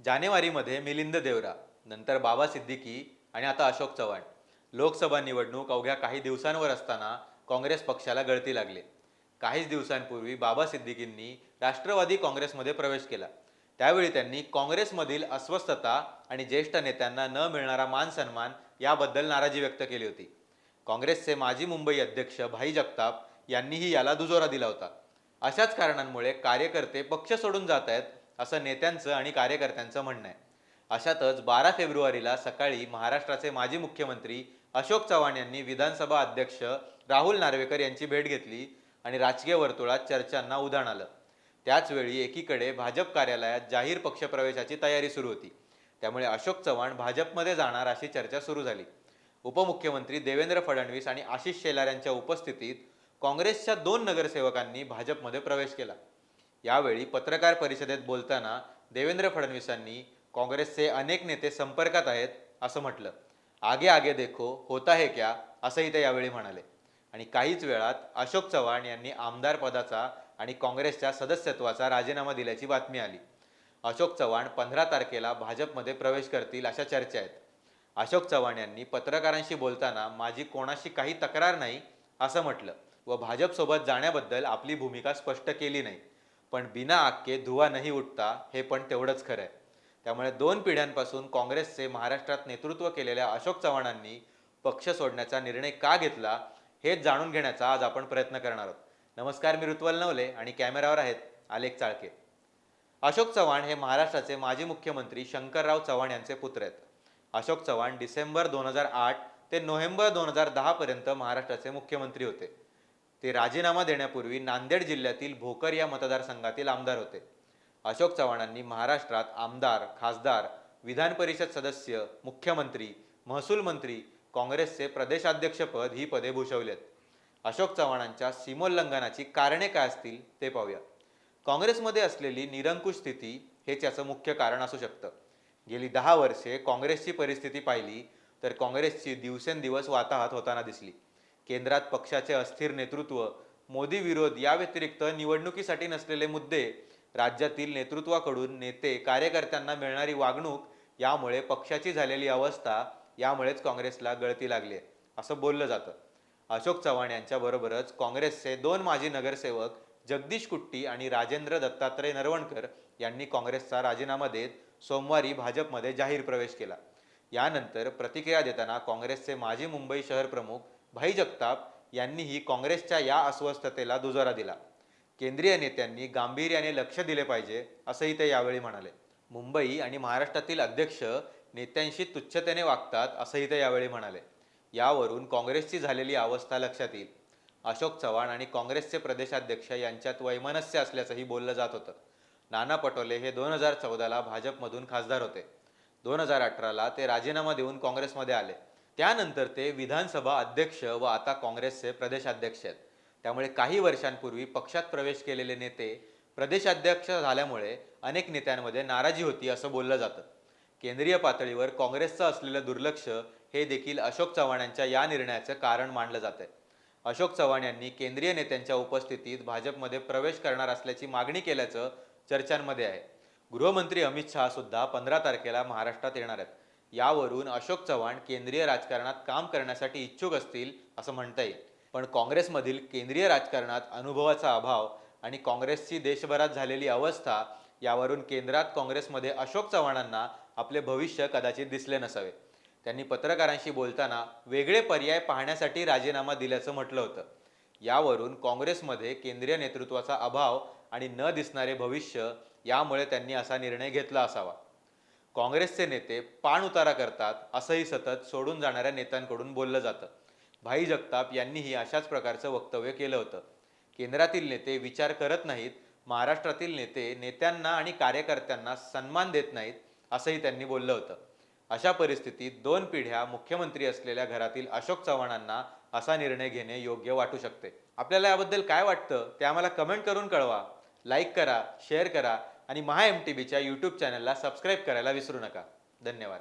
जानेवारीमध्ये मिलिंद देवरा नंतर बाबा सिद्दीकी आणि आता अशोक चव्हाण. लोकसभा निवडणूक अवघ्या काही दिवसांवर असताना काँग्रेस पक्षाला गळती लागले. काहीच दिवसांपूर्वी बाबा सिद्दीकींनी राष्ट्रवादी काँग्रेसमध्ये प्रवेश केला. त्यावेळी त्यांनी काँग्रेसमधील अस्वस्थता आणि ज्येष्ठ नेत्यांना न मिळणारा मान सन्मान याबद्दल नाराजी व्यक्त केली होती. काँग्रेसचे माजी मुंबई अध्यक्ष भाई जगताप यांनीही याला दुजोरा दिला होता. अशाच कारणांमुळे कार्यकर्ते पक्ष सोडून जात आहेत असं नेत्यांचं आणि कार्यकर्त्यांचं म्हणणं आहे. अशातच बारा फेब्रुवारीला सकाळी महाराष्ट्राचे माजी मुख्यमंत्री अशोक चव्हाण यांनी विधानसभा अध्यक्ष राहुल नार्वेकर यांची भेट घेतली आणि राजकीय वर्तुळात चर्चांना उधाण आलं. त्याचवेळी एकीकडे भाजप कार्यालयात जाहीर पक्षप्रवेशाची तयारी सुरू होती. त्यामुळे अशोक चव्हाण भाजपमध्ये जाणार अशी चर्चा सुरू झाली. उपमुख्यमंत्री देवेंद्र फडणवीस आणि आशिष शेलार यांच्या उपस्थितीत काँग्रेसच्या दोन नगरसेवकांनी भाजपमध्ये प्रवेश केला. यावेळी पत्रकार परिषदेत बोलताना देवेंद्र फडणवीसांनी काँग्रेसचे अनेक नेते संपर्कात आहेत असं म्हटलं. आगे आगे देखो होता है क्या? असंही ते यावेळी म्हणाले. आणि काहीच वेळात अशोक चव्हाण यांनी आमदार पदाचा आणि काँग्रेसच्या सदस्यत्वाचा राजीनामा दिल्याची बातमी आली. अशोक चव्हाण पंधरा तारखेला भाजपमध्ये प्रवेश करतील अशा चर्चा आहेत. अशोक चव्हाण यांनी पत्रकारांशी बोलताना माझी कोणाशी काही तक्रार नाही असं म्हटलं व भाजपसोबत जाण्याबद्दल आपली भूमिका स्पष्ट केली नाही. पण बिना आक्के धुवा नाही उठता हे पण तेवढंच खरं आहे त्यामुळे दोन पिढ्यांपासून काँग्रेसचे महाराष्ट्रात नेतृत्व केलेल्या अशोक चव्हाणांनी पक्ष सोडण्याचा निर्णय का घेतला हेच जाणून घेण्याचा आज आपण प्रयत्न करणार आहोत. नमस्कार मी ऋत्वल नवले आणि कॅमेरावर आहेत आलेख चाळके. अशोक चव्हाण हे महाराष्ट्राचे माजी मुख्यमंत्री शंकरराव चव्हाण यांचे पुत्र आहेत. अशोक चव्हाण डिसेंबर दोन हजार आठ ते नोव्हेंबर दोन हजार दहापर्यंत महाराष्ट्राचे मुख्यमंत्री होते. ते राजीनामा देण्यापूर्वी नांदेड जिल्ह्यातील भोकर या मतदारसंघातील आमदार होते. अशोक चव्हाणांनी महाराष्ट्रात आमदार खासदार विधान परिषद सदस्य मुख्यमंत्री महसूल मंत्री काँग्रेसचे प्रदेशाध्यक्षपद ही पदे भूषवलेत. अशोक चव्हाणांच्या सीमोल्लंघनाची कारणे काय असतील ते पाहूया. काँग्रेसमध्ये असलेली निरंकुश स्थिती हेच याचं मुख्य कारण असू शकतं. गेली दहा वर्षे काँग्रेसची परिस्थिती पाहिली तर काँग्रेसची दिवसेंदिवस वाताहत होताना दिसली. केंद्रात पक्षाचे अस्थिर नेतृत्व मोदी विरोध या व्यतिरिक्त निवडणुकीसाठी नसलेले मुद्दे राज्यातील नेतृत्वाकडून नेते कार्यकर्त्यांना मिळणारी वागणूक यामुळे पक्षाची झालेली अवस्था यामुळेच काँग्रेसला गळती लागली आहे असं बोललं जातं. अशोक चव्हाण यांच्याबरोबरच काँग्रेसचे दोन माजी नगरसेवक जगदीश कुट्टी आणि राजेंद्र दत्तात्रय नरवणकर यांनी काँग्रेसचा राजीनामा देत सोमवारी भाजपमध्ये जाहीर प्रवेश केला. यानंतर प्रतिक्रिया देताना काँग्रेसचे माजी मुंबई शहर प्रमुख भाई जगताप यांनीही काँग्रेसच्या या अस्वस्थतेला दुजोरा दिला. केंद्रीय नेत्यांनी गांभीर्याने लक्ष दिले पाहिजे असंही ते यावेळी म्हणाले. मुंबई आणि महाराष्ट्रातील अध्यक्ष नेत्यांशी तुच्छतेने वागतात असंही ते यावेळी म्हणाले. यावरून काँग्रेसची झालेली अवस्था लक्षात येईल. अशोक चव्हाण आणि काँग्रेसचे प्रदेशाध्यक्ष यांच्यात वैमनस्य असल्याचंही बोललं जात होतं. नाना पटोले हे दोन हजार चौदाला भाजपमधून खासदार होते. दोन हजार अठराला ते राजीनामा देऊन काँग्रेसमध्ये आले. त्यानंतर ते विधानसभा अध्यक्ष व आता काँग्रेसचे प्रदेशाध्यक्ष आहेत. त्यामुळे काही वर्षांपूर्वी पक्षात प्रवेश केलेले नेते प्रदेशाध्यक्ष झाल्यामुळे अनेक नेत्यांमध्ये नाराजी होती असं बोललं जातं. केंद्रीय पातळीवर काँग्रेसचं असलेलं दुर्लक्ष हे देखील अशोक चव्हाण यांच्या या निर्णयाचं कारण मानलं जात आहे अशोक चव्हाण यांनी केंद्रीय नेत्यांच्या उपस्थितीत भाजपमध्ये प्रवेश करणार असल्याची मागणी केल्याचं चर्चांमध्ये आहे. गृहमंत्री अमित शहा सुद्धा पंधरा तारखेला महाराष्ट्रात येणार आहेत. यावरून अशोक चव्हाण केंद्रीय राजकारणात काम करण्यासाठी इच्छुक असतील असं म्हणता येईल. पण काँग्रेसमधील केंद्रीय राजकारणात अनुभवाचा अभाव आणि काँग्रेसची देशभरात झालेली अवस्था यावरून केंद्रात काँग्रेसमध्ये अशोक चव्हाणांना आपले भविष्य कदाचित दिसले नसावे. त्यांनी पत्रकारांशी बोलताना वेगळे पर्याय पाहण्यासाठी राजीनामा दिल्याचं म्हटलं होतं. यावरून काँग्रेसमध्ये केंद्रीय नेतृत्वाचा अभाव आणि न दिसणारे भविष्य यामुळे त्यांनी असा निर्णय घेतला असावा. काँग्रेसचे नेते पाण उतारा करतात असंही सतत सोडून जाणाऱ्या नेत्यांकडून बोललं जातं. भाई जगताप यांनीही अशाच प्रकारचं वक्तव्य केलं होतं. केंद्रातील नेते विचार करत नाहीत महाराष्ट्रातील नेते नेत्यांना आणि कार्यकर्त्यांना सन्मान देत नाहीत असंही त्यांनी बोललं होतं. अशा परिस्थितीत दोन पिढ्या मुख्यमंत्री असलेल्या घरातील अशोक चव्हाणांना असा निर्णय घेणे योग्य वाटू शकते. आपल्याला याबद्दल काय वाटतं ते आम्हाला कमेंट करून कळवा. लाईक करा शेअर करा आणि महा एम टी बीच्या यूट्यूब चॅनलला सबस्क्राईब करायला विसरू नका. धन्यवाद.